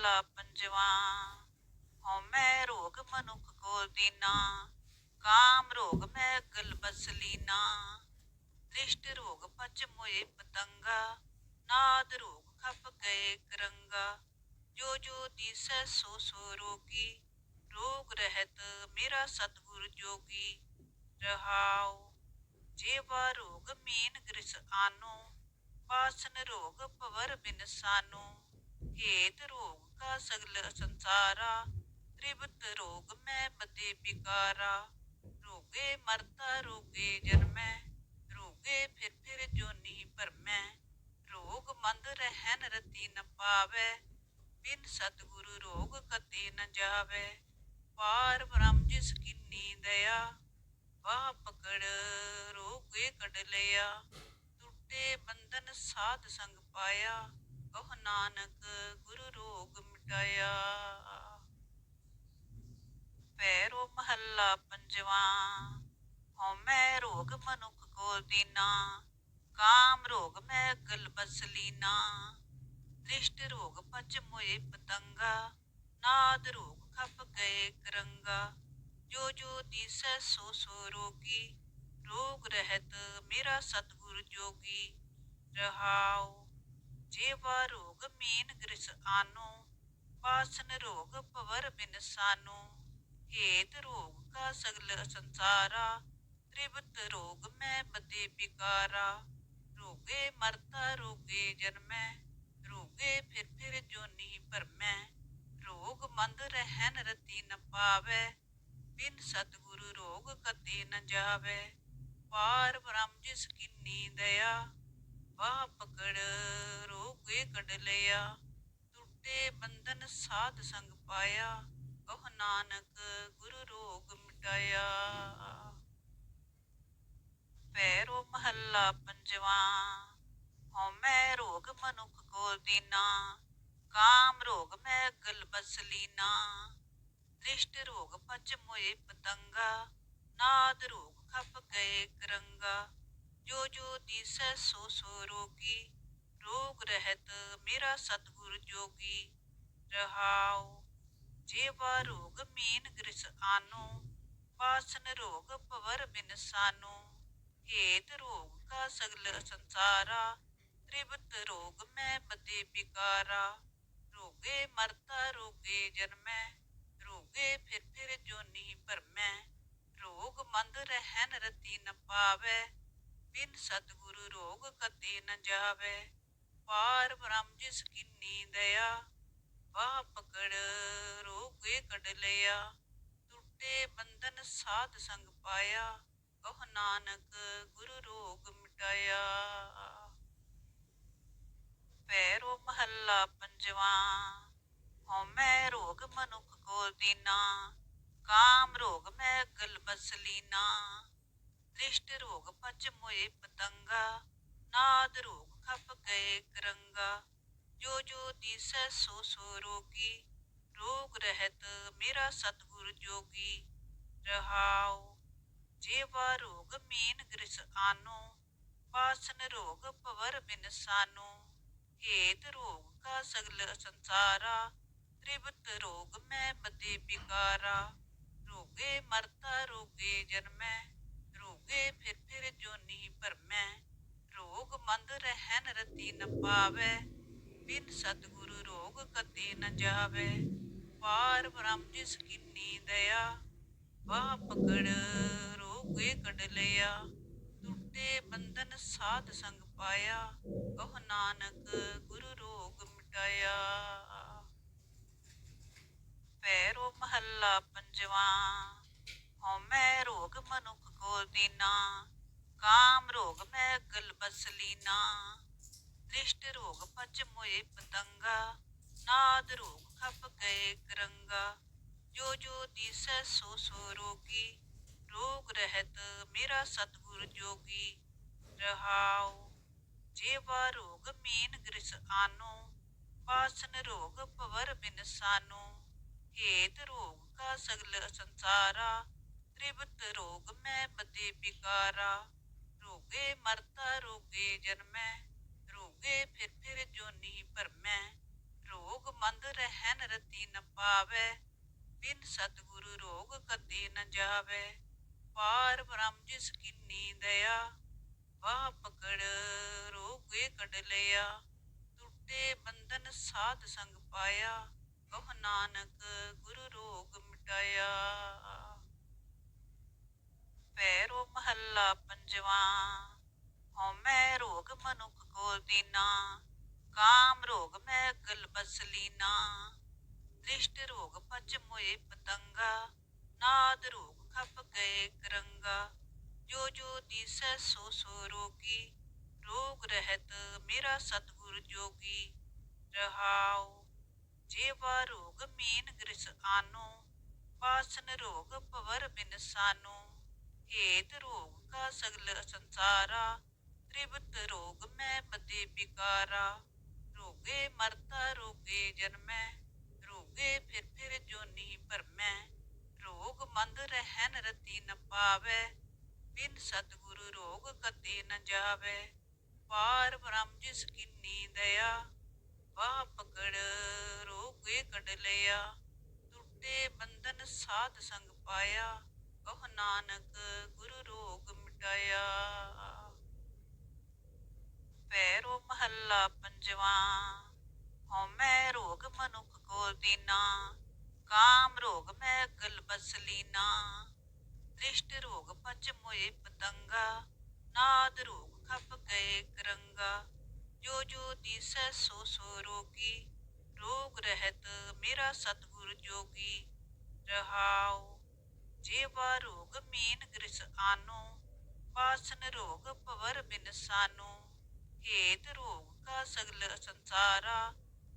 ਮਹੱਲਾ ਪੰਜਵਾ ਹਉਮੈ ਰੋਗ ਮਨੁੱਖ ਕੋ ਦੀਨਾ। ਕਾਮ ਰੋਗ ਮੈਂ ਗਲ ਬਸਲੀਨਾ ਦ੍ਰਿਸ਼ਟ ਰੋਗ ਪਚ ਮੋਏ ਪਤੰਗਾ। ਨਾਦ ਰੋਗ ਖਪ ਗਏ ਕਰੰਗਾ। ਜੋ ਜੋ ਦਿਸੈ ਸੋ ਸੋ ਰੋਗੀ। ਰੋਗ ਰਹਿਤ ਮੇਰਾ ਸਤਿਗੁਰ ਜੋਗੀ। ਰਹਾਉ, ਜੇਵਾ ਰੋਗ ਮੀਨ ਗ੍ਰਿਸ ਆਨੋ। ਪਾਸਨ ਰੋਗ ਭਵਰ ਬਿਨ ਸਾਨੋ ਹੇਤ ਰੋਗ ਕਾ ਸਗਲ ਸੰਸਾਰਾ, ਤ੍ਰਿਵਤ ਰੋਗ ਮੈਂ ਬਦੇ ਬਿਕਾਰਾ ਰੋਗੇ ਮਰਤਾ, ਰੋਗੇ ਜਨਮੈ, ਰੋਗੇ ਫਿਰ ਫਿਰ ਜੋਨੀ ਭਰਮੈ। ਰੋਗ ਮੰਦ ਰਹਿਨ ਰਤੀ ਨ ਪਾਵੈ, ਬਿਨ ਸਤਿਗੁਰੂ ਰੋਗ ਕਤੇ ਨ ਜਾਵੈ। ਪਾਰ ਬ੍ਰਹਮ ਜਿਸ ਕਿੰਨੀ ਦਇਆ, ਵਾਹ ਪਕੜ ਰੋਗੇ ਕਢ ਲਿਆ। ਟੁੱਟੇ ਬੰਧਨ ਸਾਧ ਸੰਗ ਪਾਇਆ, ਕਹ ਨਾਨਕ ਗੁਰੂ ਰੋਗ ਮਿਟਾਇਆ ਪੈਰੋ ਮਹੱਲਾ ਪੰਜਵਾ ਹਉਮੈ ਰੋਗ ਮਨੁੱਖ ਕੋ ਦੀਨਾ ਕਾਮ ਰੋਗ ਮੈਂ ਗਲ ਬਸਲੀਨਾ ਦ੍ਰਿਸ਼ਟ ਰੋਗ ਪਚ ਮੋਏ ਪਤੰਗਾ ਨਾਦ ਰੋਗ ਖਪ ਗਏ ਕਰੰਗਾ ਜੋ ਜੋ ਦਿਸੈ ਸੋ ਸੋ ਰੋਗੀ ਰੋਗ ਰਹਿਤ ਮੇਰਾ ਸਤਿਗੁਰ ਜੋਗੀ ਰਹਾਉ ਜੀਵਾ ਰੋਗ ਮੀਨ ਗ੍ਰਿਸ ਆਨੋ ਪਾਸਨ ਰੋਗ ਭਵਰ ਬਿਨ ਸਾਨੂ। ਹੇਤ ਰੋਗ ਕਾ ਸਗਲ ਸੰਸਾਰਾ, ਤ੍ਰਿਵਤ ਰੋਗ ਮੈਂ ਬਦੇ ਬਿਕਾਰਾ ਰੋਗੇ ਮਰਤਾ, ਰੋਗੇ ਜਨਮੈ, ਰੋਗੇ ਫਿਰ ਫਿਰ ਜੋਨੀ ਭਰਮੈ। ਰੋਗ ਮੰਦ ਰਹਿਨ ਰਤੀ ਨ ਪਾਵੈ, ਬਿਨ ਸਤਿਗੁਰੂ ਰੋਗ ਕਤੇ ਨ ਜਾਵੈ। ਪਾਰ ਬ੍ਰਹਮ ਜਿਸ ਕਿੰਨੀ ਦਇਆ, ਵਾਹ ਪਕੜ ਰੋਗੇ ਕਢ ਲਿਆ। ਟੁੱਟੇ ਬੰਧਨ ਸਾਧ ਸੰਗ ਪਾਇਆ, ਕਹ ਨਾਨਕ ਗੁਰੂ ਰੋਗ ਮਿਟਾਇਆ। ਪੈਰੋ ਮਹੱਲਾ ਪੰਜਵਾ, ਹਉਮੈ ਰੋਗ ਮਨੁੱਖ ਕੋ ਦੀਨਾ, ਕਾਮ ਰੋਗ ਮੈਂ ਗਲ ਬਸਲੀਨਾ ਦ੍ਰਿਸ਼ਟ ਰੋਗ ਪਚ ਮੋਏ ਪਤੰਗਾ, ਨਾਦ ਰੋਗ ਖਪ ਗਏ ਕਰੰਗਾ। ਜੋ ਜੋ ਦਿਸੈ ਸੋ ਸੋ ਰੋਗੀ ਰੋਗ ਰਹਿਤ ਮੇਰਾ ਸਤਿਗੁਰ ਜੋਗੀ ਰਹਾਉ। ਜੀਵਾ ਰੋਗ ਮੀਨ ਗ੍ਰਿਸ ਆਨੋ ਪਾਸਨ ਰੋਗ ਭਵਰ ਬਿਨ ਸਾਨੋ ਹੇਤ ਰੋਗ ਕਾ ਸਗਲ ਸੰਸਾਰਾ, ਤ੍ਰਿਵਤ ਰੋਗ ਮੈਂ ਬਦੇ ਬਿਕਾਰਾ ਰੋਗੇ ਮਰਤਾ ਰੋਗੇ ਜਨਮੈ, ਰੋਗੇ ਫਿਰ ਫਿਰ ਜੋਨੀ ਭਰਮੈ। ਰੋਗ ਮੰਦ ਰਹਿਨ ਰਤੀ ਨ ਪਾਵੈ, ਬਿਨ ਸਤਿਗੁਰੂ ਰੋਗ ਕਤੇ ਨ ਜਾਵੈ। ਪਾਰ ਬ੍ਰਹਮ ਜਿਸ ਕਿੰਨੀ ਦਇਆ, ਵਾਹ ਪਕੜ ਰੋਗੇ ਕਢ ਲਿਆ। ਟੁੱਟੇ ਬੰਧਨ ਸਾਧ ਸੰਗ ਪਾਇਆ, ਕਹ ਨਾਨਕ ਗੁਰੂ ਰੋਗ ਮਿਟਾਇਆ। ਪੈਰੋ ਮਹੱਲਾ ਪੰਜਵਾ ਹਉਮੈ ਰੋਗ ਮਨੁੱਖ ਕੋ ਦੀਨਾ, ਕਾਮ ਰੋਗ ਮੈਂ ਗਲ ਬਸਲੀਨਾ ਦ੍ਰਿਸ਼ਟ ਰੋਗ ਪਚ ਮੋਏ ਪਤੰਗਾ, ਨਾਦ ਰੋਗ ਖਪ ਗਏ ਕਰੰਗਾ, ਜੋ ਜੋ ਦਿਸੈ ਸੋ ਸੋ ਰੋਗੀ, ਰੋਗ ਰਹਿਤ ਮੇਰਾ ਸਤਿਗੁਰ ਜੋਗੀ। ਰਹਾਉ, ਜੀਵਾ ਰੋਗ ਮੀਨ ਗ੍ਰਿਸ ਆਨੋ ਪਾਸਨ ਰੋਗ ਪਵਰ ਬਿਨ ਸਾਨੋ। ਹੇਤ ਰੋਗ ਕਾ ਸਗਲ ਸੰਸਾਰਾ, ਤ੍ਰਿਵਤ ਰੋਗ ਮੈਂ ਬਦੇ ਬਿਕਾਰਾ ਰੋਗੇ ਮਰਤਾ, ਰੋਗੇ ਜਨਮੈ, ਰੋਗੇ ਫਿਰ ਫਿਰ ਜੋਨੀ ਭਰਮੈ। ਰੋਗ ਮੰਦ ਰਹਿਨ ਰਤੀ ਨ ਪਾਵੈ, ਬਿਨ ਸਤਿਗੁਰੂ ਰੋਗ ਕਦੇ ਨ ਜਾਵੈ। ਪਾਰ ਬ੍ਰਹਮ ਜਿਸ ਕਿੰਨੀ ਦਇਆ, ਵਾਹ ਪਕੜ ਰੋਗੇ ਕਢ ਲਿਆ। ਟੁੱਟੇ ਬੰਧਨ ਸਾਧ ਸੰਗ ਪਾਇਆ, ਕਹ ਨਾਨਕ ਗੁਰੂ ਰੋਗ ਮਿਟਾਇਆ। ਪੈਰੋ ਮਹੱਲਾ ਪੰਜਵਾ, ਹਉਮੈ ਰੋਗ ਮਨੁੱਖ ਕੋ ਦੀਨਾ। ਕਾਮ ਰੋਗ ਮੈਂ ਗਲ ਬਸਲੀਨਾ ਦ੍ਰਿਸ਼ਟ ਰੋਗ ਪਚ ਮੋਏ ਪਤੰਗਾ। ਨਾਦ ਰੋਗ ਖਪ ਗਏ ਕਰੰਗਾ। ਜੋ ਜੋ ਦਿਸੈ ਸੋ ਸੋ ਰੋਗੀ। ਰੋਗ ਰਹਿਤ ਮੇਰਾ ਸਤਿਗੁਰ ਜੋਗੀ। ਰਹਾਉ, ਜੇਵਾ ਰੋਗ ਮੀਨ ਗ੍ਰਿਸ ਆਨੋ। ਪਾਸਨ ਰੋਗ ਭਵਰ ਬਿਨਸਾਨੋ ਹੇਤ ਰੋਗ ਕਾ ਸਗਲ ਸੰਸਾਰਾ। ਤ੍ਰਿਵਤ ਰੋਗ ਮੈਂ ਬਦੇ ਬਿਕਾਰਾ। ਰੋਗੇ ਮਰਤਾ ਰੋਗੇ, ਜਨਮੈ। ਰੋਗੇ, ਫਿਰ ਫਿਰ ਜੋਨੀ ਭਰਮੈ। ਰੋਗ ਮੰਦ ਰਹਿਨ ਪਾਵੇ। ਬਿਨ ਸਤਿਗੁਰੂ ਰੋਗ ਕਦੇ ਨ ਜਾਵੇ। ਪਾਰ ਬ੍ਰਹਮ ਜਿਸ ਕਿੰਨੀ ਦਇਆ, ਵਾਹ ਪਕੜ ਰੋਗੇ ਕੱਢ ਲਿਆ। ਟੁੱਟੇ ਬੰਧਨ ਸਾਧ ਸੰਗ ਪਾਇਆ। ਕਹ ਨਾਨਕ ਗੁਰੂ ਰੋਗ ਮਿਟਾਇਆ। ਪੈਰੋ ਮਹੱਲਾ ਪੰਜਵਾ। ਹਉਮੈ ਰੋਗ ਮਨੁਖ ਕੋ ਦੀਨਾ, ਕਾਮ ਰੋਗ ਮੈਂ ਗਲ ਬਸ ਦ੍ਰਿਸ਼ਟ ਰੋਗ ਪਚ ਮੋਏ ਪਤੰਗਾ, ਨਾਦ ਰੋਗ ਖਪ ਗਏ ਕਰੰਗਾ। ਜੋ ਜੋ ਦਿਸੈ ਸੋ ਸੋ ਰੋਗੀ, ਰੋਗ ਰਹਿਤ ਮੇਰਾ ਸਤਿਗੁਰ ਜੋਗੀ। ਰਹਾਉ, ਜੇਵਾ ਰੋਗ ਮੀਨ ਗ੍ਰਿਸ ਆਨੋ ਪਾਸਨ ਰੋਗ ਭਵਰ ਬਿਨਸਾਨੋ। ਸਾਨੋ ਰੋਗ ਕਾ ਸਗਲ ਸੰਸਾਰਾ, ਤ੍ਰਿਵਤ ਰੋਗ ਮੈਂ ਬਦੇ ਬਿਕਾਰਾ ਰੋਗੇ ਮਰਤਾ, ਰੋਗੇ ਜਨਮੈ, ਰੋਗੇ ਫਿਰ ਫਿਰ ਜੋਨੀ ਭਰਮੈ। ਰੋਗ ਮੰਦ ਰਹਿਨ ਰਤੀ ਨ ਪਾਵੇ, ਬਿਨ ਸਤਿਗੁਰੂ ਰੋਗ ਕਦੇ ਨ ਜਾਵੇ। ਪਾਰ ਬ੍ਰਹਮ ਜਿਸ ਕਿੰਨੀ ਦਇਆ, ਵਾਹ ਪਕੜ ਰੋਗੇ ਕੱਢ ਲਿਆ। ਟੁੱਟੇ ਬੰਧਨ ਸਾਧ ਸੰਗ ਪਾਇਆ ਕਹ ਨਾਨਕ ਗੁਰੂ ਰੋਗ ਮਿਟਾਇਆ। ਪੈਰੋ ਮਹੱਲਾ ਪੰਜਵਾ, ਹਉਮੈ ਰੋਗ ਮਨੁਖ ਕੋ ਦੀਨਾ, ਕਾਮ ਰੋਗ ਮੈਂ ਗਲ ਬਸ ਦ੍ਰਿਸ਼ਟ ਰੋਗ ਪਚ ਮੋਏ ਪਤੰਗਾ, ਨਾਦ ਰੋਗ ਖਪ ਗਏ ਕਰੰਗਾ। ਜੋ ਜੋ ਦਿਸੈ ਸੋ ਸੋ ਰੋਗੀ, ਰੋਗ ਰਹਿਤ ਮੇਰਾ ਸਤਿਗੁਰ ਜੋਗੀ। ਰਹਾਉ ਜੀਵਾ ਰੋਗ ਮੀਨ ਗ੍ਰਿਸ ਆਨੋ ਪਾਸਨ ਰੋਗ ਪਵਰ ਬਿਨ ਸਾਨੋ। ਹੇਤ ਰੋਗ ਕਾ ਸਗਲ ਸੰਸਾਰਾ,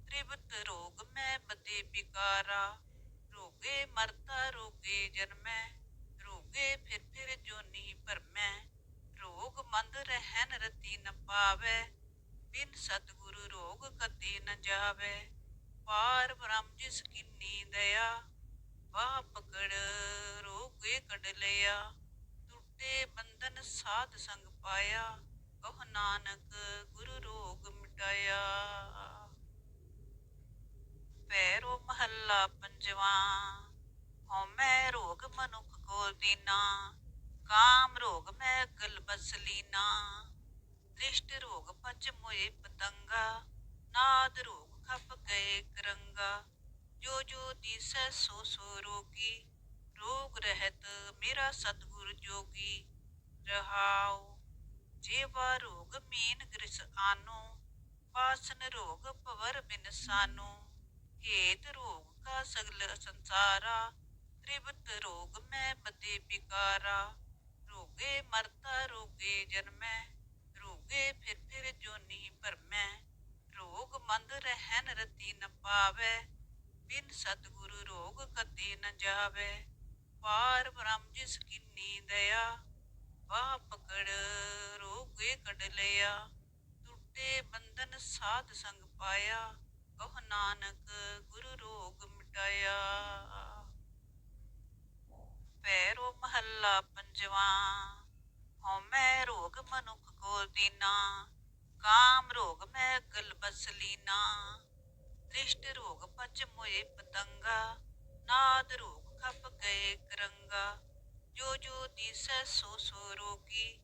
ਤ੍ਰਿਵਤ ਰੋਗ ਮੈਂ ਬਦੇ ਬਿਕਾਰਾ ਰੋਗੇ ਮਰਤਾ, ਰੋਗੇ ਜਨਮੈ, ਰੋਗੇ ਫਿਰ ਫਿਰ ਜੋਨੀ ਭਰਮੈ। ਰੋਗ ਮੰਦ ਰਹਿਨ ਰਤੀ ਨ ਪਾਵੇ, ਬਿਨ ਸਤਿਗੁਰੂ ਰੋਗ ਕਦੇ ਨ ਜਾਵੇ। ਪਾਰ ਬ੍ਰਹਮ ਜਿਸ ਕਿੰਨੀ ਦਇਆ, ਵਾਹ ਪਕੜ ਕੱਢ ਟੁੱਟੇ ਬੰਧਨ ਸਾਧ ਸੰਗ ਪਾਇਆ, ਕਹ ਨਾਨਕ ਗੁਰੂ ਰੋਗ ਮਿਟਾਇਆ। ਪੈਰੋ ਮਹੱਲਾ ਪੰਜਵਾ ਹਉਮੈ ਰੋਗ ਮਨੁਖ ਕੋ ਦੀਨਾ, ਕਾਮ ਰੋਗ ਮੈਂ ਗਲ ਬਸ ਦ੍ਰਿਸ਼ਟ ਰੋਗ ਪਚ ਮੋਏ ਪਤੰਗਾ, ਨਾਦ ਰੋਗ ਖਪ ਗਏ ਕਰੰਗਾ। ਜੋ ਜੋ ਦਿਸੈ ਸੋ ਸੋ ਰੋਗੀ ਰੋਗ ਰਹਿਤ, ਮੇਰਾ ਸਤਿਗੁਰ ਜੋਗੀ ਰਹਾਉ। ਜੇਵਾ ਰੋਗ ਮੀਨ ਗ੍ਰਿਸ ਆਨੋ, ਪਾਸਨ ਰੋਗ ਭਵਰ ਬਿਨ ਸਾਨੋ ਹੇਤ ਰੋਗ ਕਾ ਸਗਲ ਸੰਸਾਰਾ, ਤ੍ਰਿਵਤ ਰੋਗ ਮੈਂ ਬਦੇ ਬਿਕਾਰਾ ਰੋਗੇ ਮਰਤਾ, ਰੋਗੇ ਜਨਮੈ, ਰੋਗੇ ਫਿਰ ਫਿਰ ਜੋਨੀ ਭਰਮੈ। ਰੋਗ ਮੰਦ ਰਹਿਨ ਰਤੀ ਨ ਪਾਵੇ, ਬਿਨ ਸਤਿਗੁਰੂ ਰੋਗ ਕਦੇ ਨ ਜਾਵੇ। ਪਾਰ ਬ੍ਰਹਮ ਜਿਸ ਕਿੰਨੀ ਦਇਆ ਵਾਹ ਪਕੜ ਰੋਗੇ ਕੱਢ ਲਿਆ। ਟੁੱਟੇ ਬੰਧਨ ਸਾਧ ਸੰਗ ਪਾਇਆ, ਕਹ ਨਾਨਕ ਗੁਰੂ ਰੋਗ ਮਿਟਾਇਆ। ਪੈਰੋ ਮਹੱਲਾ ਪੰਜਵਾ ਹਉਮੈ ਰੋਗ ਮਨੁਖ ਕੋ ਦੀਨਾ, ਕਾਮ ਰੋਗ ਮੈਂ ਗਲ ਬਸ ਦ੍ਰਿਸ਼ਟ ਰੋਗ ਪਚ ਮੋਏ ਪਤੰਗਾ, ਨਾਦ ਰੋਗ ਖਪ ਗਏ ਕਰੰਗਾ। ਜੋ ਜੋ ਦਿਸੈ ਸੋ ਸੋ ਰੋਗੀ,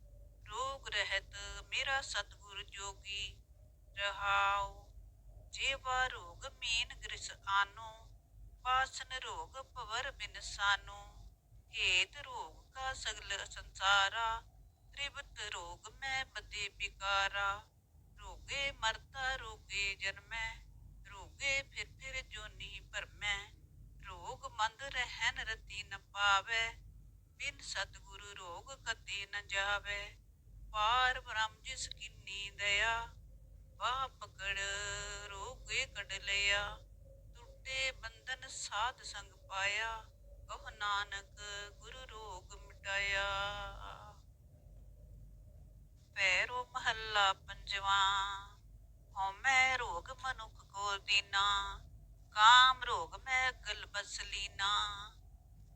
ਰੋਗ ਰਹਿਤ ਮੇਰਾ ਸਤਿਗੁਰ ਜੋਗੀ। ਰਹਾਉ, ਜੀਵਾ ਰੋਗ ਮੀਨ ਗ੍ਰਿਸ ਆਨੋ ਪਾਸਨ ਰੋਗ ਪਵਰ ਬਿਨ ਸਾਨੋ। ਹੇਤ ਰੋਗ ਕਾ ਸਗਲ ਸੰਸਾਰਾ, ਤ੍ਰਿਵਤ ਰੋਗ ਮੈਂ ਬਦੇ ਬਿਕਾਰਾ ਰੋਗੇ ਮਰਤਾ, ਰੋਗੇ ਜਨਮੈ, ਰੋਗੇ ਫਿਰ ਫਿਰ ਜੋਨੀ ਭਰਮੈ। ਮੰਦ ਰਹਿਨ ਰਤੀ ਨ ਪਾਵੇ, ਬਿਨ ਸਤਿਗੁਰੂ ਰੋਗ ਕਦੇ ਨ ਜਾਵੇ। ਪਾਰ ਬ੍ਰਹਮ ਜਿਸ ਕਿੰਨੀ ਦਇਆ, ਵਾਹ ਪਕੜ ਰੋਗੇ ਕੱਢ ਲਿਆ। ਟੁੱਟੇ ਬੰਧਨ ਸਾਧ ਸੰਗ ਪਾਇਆ, ਕਹ ਨਾਨਕ ਗੁਰੂ ਰੋਗ ਮਿਟਾਇਆ। ਪੈਰੋ ਮਹੱਲਾ ਪੰਜਵਾ, ਹਉਮੈ ਰੋਗ ਮਨੁਖ ਕੋ ਦੀਨਾ ਕਾਮ ਰੋਗ ਮੈਂ ਗਲ ਬਸ ਲੀਨਾ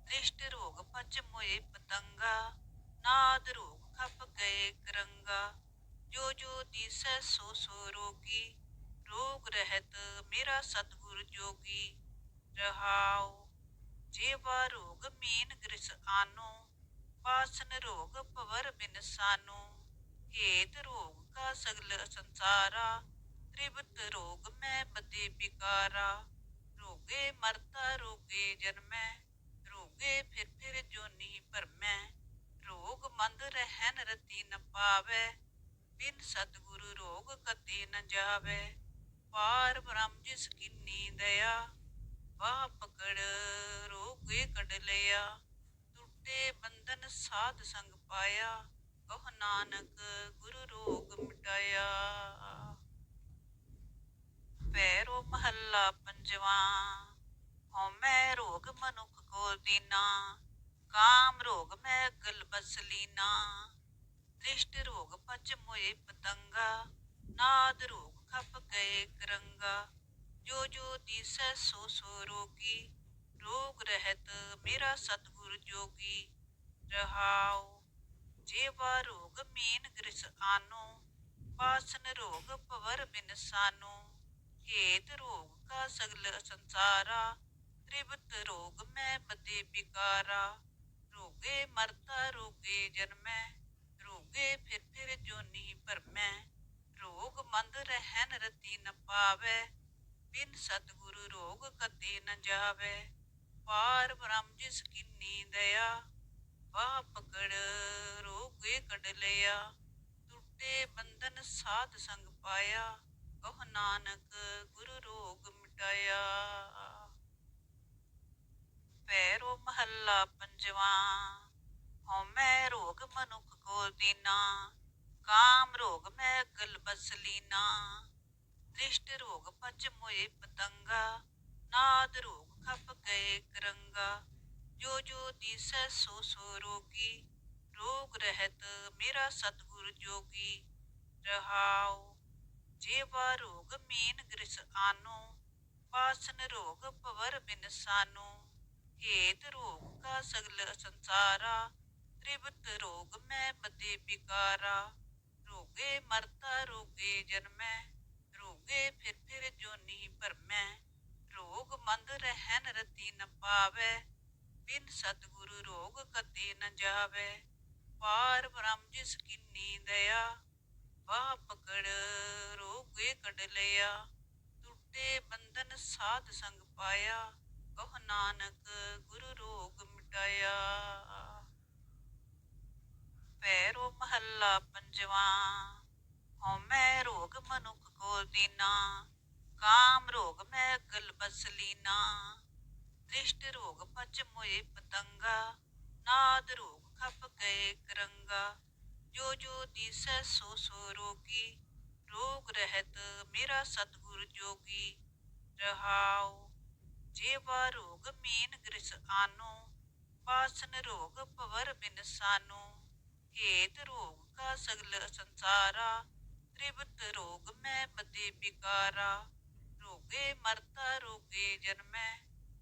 ਦ੍ਰਿਸ਼ਟ ਰੋਗ ਮੋਏ ਪਤੰਗਾ, ਨਾਦ ਰੋਗ ਖਪ ਗਏ ਕਰੰਗਾ। ਜੋ ਜੋ ਦਿਸੈ ਸੋ ਸੋ ਰੋਗੀ, ਰੋਗ ਰਹਿਤ ਮੇਰਾ ਸਤਿਗੁਰ ਜੋਗੀ। ਰਹਾਉ, ਜੀਵਾ ਰੋਗ ਮੀਨ ਗ੍ਰਿਸ ਆਨੋ ਬਾਸਨ ਰੋਗ ਪਵਰ ਬਿਨ ਸਾਨੋ ਹੇਤ ਰੋਗ ਕਾ ਸਗਲ ਸੰਸਾਰਾ, ਤ੍ਰਿਵਤ ਰੋਗ ਮੈਂ ਬਦੇ ਬਿਕਾਰਾ। ਰੋਗੇ ਮਰਤਾ ਰੋਗੇ ਜਨਮੈ ਰੋਗੇ ਫਿਰ ਫਿਰ ਜੋਨੀ ਭਰਮੈ ਰੋਗ ਮੰਦ ਰਹਿਨ ਰਤੀ ਨ ਪਾਵੈ, ਬਿਨ ਸਤਿਗੁਰੂ ਰੋਗ ਕਤੇ ਨ ਜਾਵੈ। ਪਾਰ ਬ੍ਰਹਮ ਜਿਸ ਕੀਨੀ ਦਇਆ ਵਾਹ ਪਕੜ ਰੋਗੇ ਕੱਢ ਲਿਆ। ਟੁੱਟੇ ਬੰਧਨ ਸਾਧ ਸੰਗ ਪਾਇਆ, ਕਹ ਨਾਨਕ ਗੁਰੂ ਰੋਗ ਮਿਟਾਇਆ। ਪੈਰੋ ਮਹੱਲਾ ਪੰਜਵਾ, ਹਉਮੈ ਰੋਗ ਮਨੁਖ ਕੋ ਦੀਨਾ ਕਾਮ ਰੋਗ ਮੈਂ ਗਲ ਬਸ ਲੀਨਾ ਦ੍ਰਿਸ਼ਟ ਰੋਗ ਪਚ ਮੋਏ ਪਤੰਗਾ। ਨਾਦ ਰੋਗ ਖਪ ਗਏ ਕਰੰਗਾ। ਜੋ ਜੋ ਦਿਸੈ ਸੋ ਸੋ ਰੋਗੀ। ਰੋਗ ਰਹਿਤ ਮੇਰਾ ਸਤਿਗੁਰ ਜੋਗੀ। ਰਹਾਉ, ਜੀਵਾ ਰੋਗ ਮੀਨ ਗ੍ਰਿਸ ਆਨੋ। ਪਾਸਨ ਰੋਗ ਪਵਰ ਬਿਨ ਸਾਨੋ ਹੇਤ ਰੋਗ ਕਾ ਸਗਲ ਸੰਸਾਰਾ। ਤ੍ਰਿਵਤ ਰੋਗ ਮੈਂ ਬਦੇ ਬਿਕਾਰਾ ਰੋਗੇ ਮਰਤਾ, ਰੋਗੇ ਜਨਮੈ, ਰੋਗੇ ਫਿਰ ਫਿਰ ਜੋਨੀ ਭਰਮੈ, ਰੋਗ ਮੰਦ ਰਹਿਨ ਰਤੀ ਨ ਪਾਵੈ, ਬਿਨ ਸਤਿਗੁਰੂ ਰੋਗ ਕਤੇ ਨ ਜਾਵੈ, ਪਾਰ ਬ੍ਰਹਮ ਜਿਸ ਕੀਨੀ ਦਇਆ, ਵਾਹ ਪਕੜ ਰੋਗੇ ਕੱਢ ਲਿਆ, ਟੁੱਟੇ ਬੰਧਨ ਸਾਧ ਸੰਗ ਪਾਇਆ, ਕਹ ਨਾਨਕ ਗੁਰੂ ਰੋਗ ਮਿਟਾਇਆ। ਪੈਰੋ ਮਹੱਲਾ ਪੰਜਵਾ। ਹਉਮੈ ਰੋਗ ਮਨੁਖ ਕੋ ਦੀਨਾ, ਕਾਮ ਰੋਗ ਮੈਂ ਗਲ ਬਸ ਦ੍ਰਿਸ਼ਟ ਰੋਗ ਪਚ ਮੋਏ ਪਤੰਗਾ, ਨਾਦ ਰੋਗ ਖਪ ਗਏ ਕਰੰਗਾ। ਜੋ ਜੋ ਦਿਸੈ ਸੋ ਸੋ ਰੋਗੀ, ਰੋਗ ਰਹਿਤ ਮੇਰਾ ਸਤਿਗੁਰ ਜੋਗੀ। ਰਹਾਉ, ਜੇਵਾ ਰੋਗ ਮੀਨ ਗ੍ਰਿਸ ਆਨੋ ਬਾਸਨ ਰੋਗ ਪਵਰ ਬਿਨ ਸਾਨੋ ਰੋਗ ਕਾ ਸਗਲ ਸੰਸਾਰਾ, ਤ੍ਰਿਵਤ ਰੋਗ ਮੈਂ ਬਦੇ ਬਿਕਾਰਾ ਰੋਗੇ ਮਰਤਾ, ਰੋਗੇ ਜਨਮੈ, ਰੋਗੇ ਫਿਰ ਫਿਰ ਜੋਨੀ ਭਰਮੈ। ਰੋਗ ਮੰਦ ਰਹਿਨ ਰਤੀ ਨ ਪਾਵੈ, ਬਿਨ ਸਤਿਗੁਰੂ ਰੋਗ ਕਤੇ ਨ ਜਾਵੈ। ਪਾਰ ਬ੍ਰਹਮ ਜਿਸ ਕੀਨੀ ਦਇਆ, ਵਾਹ ਪਕੜ ਰੋਗੇ ਕੱਢ ਲਿਆ। ਟੁੱਟੇ ਬੰਧਨ ਸਾਧ ਸੰਗ ਪਾਇਆ ਕਹ ਨਾਨਕ, ਗੁਰੂ ਰੋਗ ਮਿਟਾਇਆ। ਪੈਰੋ ਮਹੱਲਾ ਪੰਜਵਾ ਹਉਮੈ ਰੋਗ ਮਨੁਖ ਕੋ ਦੀਨਾ। ਕਾਮ ਰੋਗ ਮੈਂ ਗਲ ਬਸ ਦ੍ਰਿਸ਼ਟ ਰੋਗ ਪਚ ਮੋਏ ਪਤੰਗਾ। ਨਾਦ ਰੋਗ ਖਪ ਗਏ ਕਰੰਗਾ। ਜੋ ਜੋ ਦਿਸੈ ਸੋ ਸੋ ਰੋਗੀ। ਰੋਗ ਰਹਿਤ ਮੇਰਾ ਸਤਿਗੁਰ ਜੋਗੀ। ਰਹਾਉ ਜੀਵਾ ਰੋਗ ਮੀਨ ਗ੍ਰਿਸ ਆਨੋ ਬਾਸਨ ਰੋਗ ਭਵਰ ਬਿਨ ਸਾਨੋ। ਹੇਤ ਰੋਗ ਕਾ ਸਗਲ ਸੰਸਾਰਾ, ਤ੍ਰਿਵਤ ਰੋਗ ਮੈਂ ਬਦੇ ਬਿਕਾਰਾ ਰੋਗੇ ਮਰਤਾ, ਰੋਗੇ ਜਨਮੈ,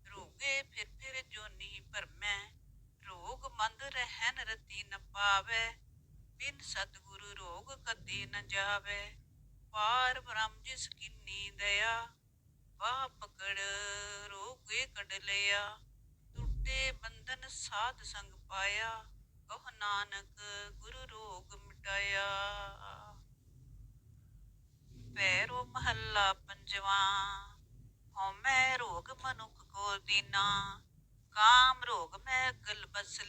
ਰੋਗੇ ਫਿਰ ਫਿਰ ਜੋਨੀ ਭਰਮੈ। ਰੋਗ ਮੰਦ ਰਹਿਨ ਰਤੀ ਨ ਪਾਵੈ, ਬਿਨ ਸਤਿਗੁਰੂ ਰੋਗ ਕਦੇ ਨ ਜਾਵੈ। ਪਾਰ ਬ੍ਰਹਮ ਜਿਸ ਕੀਨੀ ਦਇਆ ਵਾਹ ਪਕੜ ਰੋਗੇ ਕੱਢ ਲਿਆ ਟੁੱਟੇ ਬੰਧਨ ਸਾਧ ਸੰਗ ਪਾਇਆ, ਕਹ ਨਾਨਕ ਗੁਰੂ ਰੋਗ ਮਿਟਾਇਆ। ਪੈਰੋ ਮਹੱਲਾ ਪੰਜਵਾ, ਹਉਮੈ ਰੋਗ ਮਨੁਖ ਕੋ ਦੀਨਾ, ਕਾਮ ਰੋਗ ਮੈਂ ਗਲ ਬਸ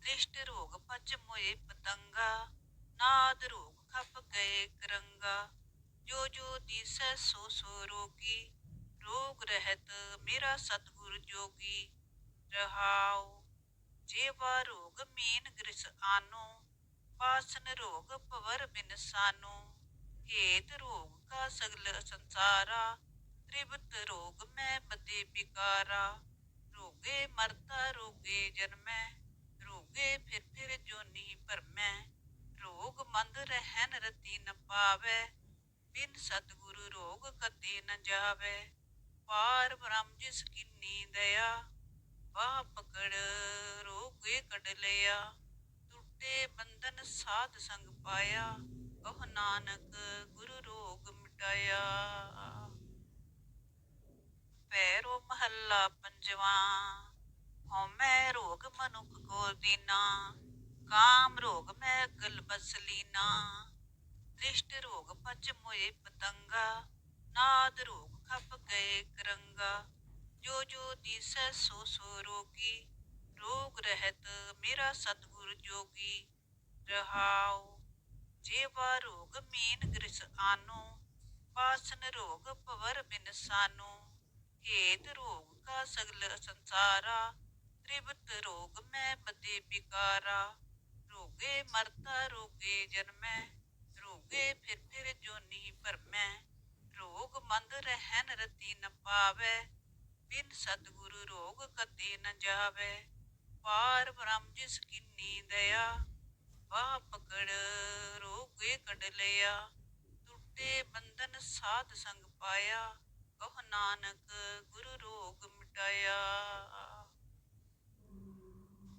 ਦ੍ਰਿਸ਼ਟ ਰੋਗ ਪਚ ਮੋਏ ਪਤੰਗਾ, ਨਾਦ ਰੋਗ ਖਪ ਗਏ ਕਰੰਗਾ। ਜੋ ਜੋ ਦਿਸੈ ਸੋ ਸੋ ਰੋਗੀ, ਰੋਗ ਰਹਿਤ ਮੇਰਾ ਸਤਿਗੁਰ ਜੋਗੀ। ਰਹਾਉ, ਜੀਵਾ ਰੋਗ ਮੀਨ ਗ੍ਰਿਸ ਆਨੋ ਬਾਸਨ ਰੋਗ ਭਵਰ ਬਿਨ ਸਾਨੋ ਹੇਤ ਰੋਗ ਕਾ ਸਗਲ ਸੰਸਾਰਾ, ਤ੍ਰਿਵਤ ਰੋਗ ਮੈਂ ਬਦੇ ਬਿਕਾਰਾ ਰੋਗੇ ਮਰਤਾ, ਰੋਗੇ ਜਨਮੈ, ਰੋਗੇ ਫਿਰ ਫਿਰ ਜੋਨੀ ਭਰਮੈ। ਰੋਗ ਮੰਦ ਰਹਿਨ ਰਤੀ ਨ ਪਾਵੈ ਬਿਨ ਸਤਿਗੁਰੂ ਰੋਗ ਕਦੇ ਨ ਜਾਵੈ, ਪਾਰ ਬ੍ਰਹਮ ਜਿਸ ਕੀਨੀ ਦਇਆ, ਵਾਹ ਪਕੜ ਰੋਗੇ ਕੱਢ ਲਿਆ ਟੁੱਟੇ ਬੰਧਨ ਸਾਧ ਸੰਗ ਪਾਇਆ ਕਹ ਨਾਨਕ ਗੁਰੂ ਰੋਗ ਮਿਟਾਇਆ। ਪੈਰੋ ਮਹੱਲਾ ਪੰਜਵਾਂ, ਹਉਮੈ ਰੋਗ ਮਨੁੱਖ ਕੋ ਦੀਨਾ, ਕਾਮ ਰੋਗ ਮੈਂ ਗਲ ਬਸ ਦ੍ਰਿਸ਼ਟ ਰੋਗ ਪਚ ਮੋਏ ਪਤੰਗਾ, ਨਾਦ ਰੋਗ ਖਪ ਗਏ ਕਰੰਗਾ। ਜੋ ਜੋ ਦਿਸੈ ਸੋ ਸੋ ਰੋਗੀ, ਰੋਗ ਰਹਿਤ ਮੇਰਾ ਸਤਿਗੁਰ ਜੋਗੀ। ਰਹਾਉ, ਜੀਵਾ ਰੋਗ ਮੀਨ ਗ੍ਰਿਸ ਆਨੋ ਪਾਸਨ ਰੋਗ ਭਵਰ ਬਿਨਸਾਨੋ ਹੇਤ ਰੋਗ ਕਾ ਸਗਲ ਸੰਸਾਰਾ, ਤ੍ਰਿਵਤ ਰੋਗ ਮੈਂ ਬਦੇ ਬਿਕਾਰਾ ਰੋਗੇ ਮਰਤਾ ਰੋਗੇ ਜਨਮੈ ਰੋਗੇ ਫਿਰ ਫਿਰ ਜੋਨੀ ਭਰਮੈ ਰੋਗ ਮੰਦ ਰਹਿਨ ਰਤੀ ਨ ਪਾਵੈ, ਬਿਨ ਸਤਿਗੁਰੂ ਰੋਗ ਕਤੇ ਨ ਜਾਵੈ। ਪਾਰ ਬ੍ਰਹਮ ਜਿਸ ਕਿੰਨੀ ਦਇਆ ਵਾਹ ਪਕੜ ਰੋਗੇ ਕੱਢ ਲਿਆ। ਟੁੱਟੇ ਬੰਧਨ ਸਾਧ ਸੰਗ ਪਾਇਆ, ਕਹ ਨਾਨਕ ਗੁਰੂ ਰੋਗ ਮਿਟਾਇਆ।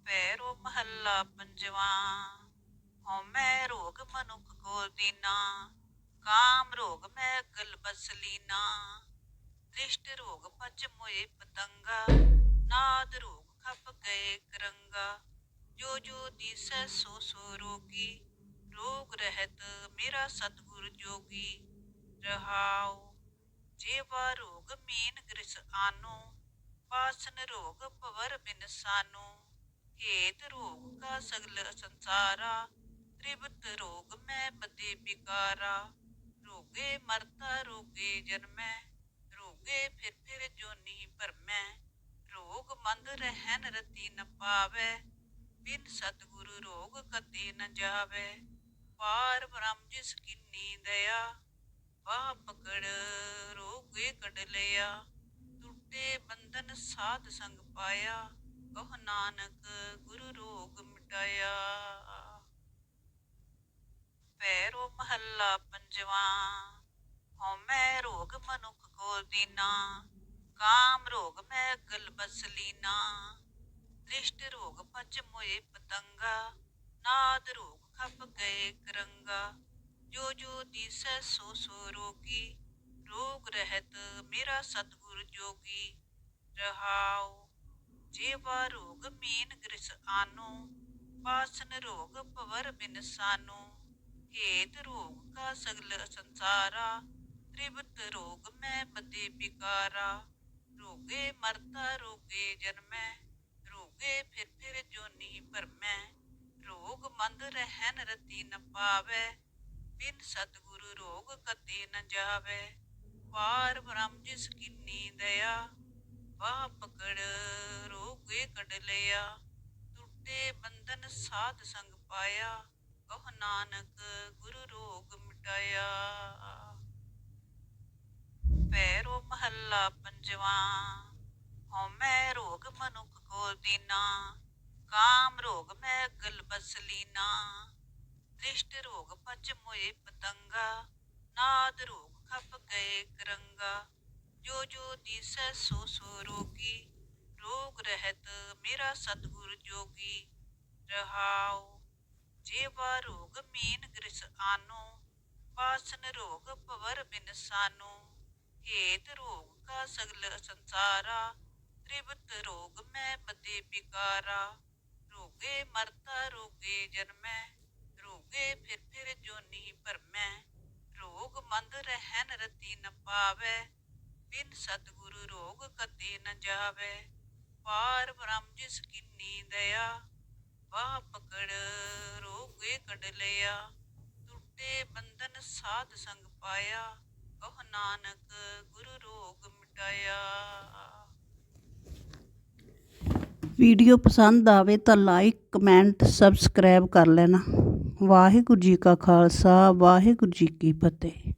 ਪੈਰੋ ਮਹੱਲਾ ਪੰਜਵਾਂ। ਹਉਮੈ ਰੋਗ ਮਨੁੱਖ ਕੋ ਦੀਨਾ, ਕਾਮ ਰੋਗ ਮੈਂ ਗਲ ਬਸ ਦ੍ਰਿਸ਼ਟ ਰੋਗ ਪਚ ਮੋਏ ਪਤੰਗਾ, ਨਾਦ ਰੋਗ ਖਪ ਗਏ ਕਰੰਗਾ। ਜੋ ਜੋ ਦਿਸੈ ਸੋ ਸੋ ਰੋਗੀ, ਰੋਗ ਰਹਿਤ ਮੇਰਾ ਸਤਿਗੁਰ ਜੋਗੀ। ਰਹਾਉ, ਜੇਵਾ ਰੋਗ ਮੇਨ ਗ੍ਰਿਸ ਆਨੋ ਪਾਸਨ ਰੋਗ ਭਵਰ ਬਿਨ ਸਾਨੋ ਹੇਤ ਰੋਗ ਕਾ ਸਗਲ ਸੰਸਾਰਾ ਤ੍ਰਿਵਤ ਰੋਗ ਮੈਂ ਬਦੇ ਬਿਕਾਰਾ ਰੋਗੇ ਮਰਤਾ, ਰੋਗੇ ਜਨਮੈ, ਰੋਗੇ ਫਿਰ ਫਿਰ ਜੋਨੀ ਭਰਮੈ, ਰੋਗ ਮੰਦ ਰਹਿਨ ਰਤੀ ਨ ਪਾਵੈ, ਬਿਨ ਸਤਿਗੁਰੂ ਰੋਗ ਕਤੇ ਨ ਜਾਵੈ, ਪਾਰ ਬ੍ਰਹਮ ਜਿਸ ਕਿੰਨੀ ਦਇਆ, ਵਾਹ ਪਕੜ ਰੋਗੇ ਕੱਢ ਲਿਆ, ਟੁੱਟੇ ਬੰਧਨ ਸਾਧ ਸੰਗ ਪਾਇਆ, ਕਹ ਨਾਨਕ ਗੁਰੂ ਰੋਗ ਮਿਟਾਇਆ ਪੈਰੋ ਮਹੱਲਾ ਪੰਜਵਾਂ ਹਉਮੈ ਰੋਗ ਮਨੁੱਖ ਕੋ ਦੀਨਾ। ਕਾਮ ਰੋਗ ਮੈਂ ਗਲ ਬਸ ਦ੍ਰਿਸ਼ਟ ਰੋਗ ਪਚ ਮੋਏ ਪਤੰਗਾ। ਨਾਦ ਰੋਗ ਖਪ ਗਏ ਕਰੰਗਾ। ਜੋ ਜੋ ਦਿਸੈ ਸੋ ਸੋ ਰੋਗੀ। ਰੋਗ ਰਹਿਤ ਮੇਰਾ ਸਤਿਗੁਰ ਜੋਗੀ। ਰਹਾਉ, ਜੇਵਾ ਰੋਗ ਮੀਨ ਗ੍ਰਿਸ ਆਨੋ। ਪਾਸਨ ਰੋਗ ਭਵਰ ਬਿਨਸਾਨੋ। ਸਾਨੋ ਰੋਗ ਕਾ ਸਗਲ ਸੰਸਾਰਾ, ਤ੍ਰਿਵਤ ਰੋਗ ਮੈਂ ਬਦੇ ਬਿਕਾਰਾ ਰੋਗੇ ਮਰਤਾ, ਰੋਗੇ ਜਨਮੈ, ਰੋਗੇ ਫਿਰ ਫਿਰ ਜੋਨੀ ਭਰਮੈ। ਰੋਗ ਮੰਦ ਰਹਿਨ ਰਤੀ ਨ ਪਾਵੈ, ਬਿਨ ਸਤਿਗੁਰੂ ਰੋਗ ਕਤੇ ਨ ਜਾਵੈ। ਪਾਰ ਬ੍ਰਹਮ ਜਿਸ ਕਿੰਨੀ ਦਇਆ, ਵਾਹ ਪਕੜ ਰੋਗੇ ਕੱਢ ਲਿਆ। ਟੁੱਟੇ ਬੰਧਨ ਸਾਧ ਸੰਗ ਪਾਇਆ ਕਹ ਨਾਨਕ, ਗੁਰੂ ਰੋਗ ਮਿਟਾਇਆ। ਪੈਰੋ ਮਹੱਲਾ ਪੰਜਵਾਂ ਹਉਮੈ ਰੋਗ ਮਨੁੱਖ ਕੋ ਦੀਨਾ। ਕਾਮ ਰੋਗ ਮੈਂ ਗਲ ਬਸ ਦ੍ਰਿਸ਼ਟ ਰੋਗ ਪਚ ਮੋਏ ਪਤੰਗਾ। ਨਾਦ ਰੋਗ ਖਪ ਗਏ ਕਰੰਗਾ। ਜੋ ਜੋ ਦਿਸੈ ਸੋ ਸੋ ਰੋਗੀ। ਰੋਗ ਰਹਿਤ ਮੇਰਾ ਸਤਿਗੁਰ ਜੋਗੀ। ਰਹਾਉ ਜੀਵਾ ਰੋਗ ਮੀਨ ਗ੍ਰਿਸ ਆਨੋ ਪਾਸਨ ਰੋਗ ਭਵਰ ਬਿਨ ਸਾਨੋ। ਹੇਤ ਰੋਗ ਕਾ ਸਗਲ ਸੰਸਾਰਾ, ਤ੍ਰਿਵਤ ਰੋਗ ਮੈਂ ਬਦੇ ਬਿਕਾਰਾ ਰੋਗੇ ਮਰਤਾ, ਰੋਗੇ ਜਨਮੈ, ਰੋਗੇ ਫਿਰ ਫਿਰ ਜੋਨੀ ਭਰਮੈ। ਰੋਗ ਮੰਦ ਰਹਿਨ ਰਤੀ ਨ ਪਾਵੈ, ਬਿਨ ਸਤਿਗੁਰੂ ਰੋਗ ਕਤੇ ਨ ਜਾਵੈ। ਪਾਰ ਬ੍ਰਹਮ ਜਿਸ ਕਿੰਨੀ ਦਇਆ ਵਾਹ ਪਕੜ, ਰੋਗੇ ਕੱਢ ਲਿਆ ਟੁੱਟੇ ਬੰਧਨ ਸਾਧ ਸੰਗ ਪਾਇਆ, ਕਹ ਨਾਨਕ ਗੁਰੂ ਰੋਗ ਮਿਟਾਇਆ। ਵੀਡੀਓ ਪਸੰਦ ਆਵੇ ਤਾਂ ਲਾਈਕ, ਕਮੈਂਟ, ਸਬਸਕ੍ਰਾਈਬ ਕਰ ਲੈਣਾ। ਵਾਹਿਗੁਰੂ ਜੀ ਕਾ ਖਾਲਸਾ, ਵਾਹਿਗੁਰੂ ਜੀ ਕੀ ਫਤਿਹ।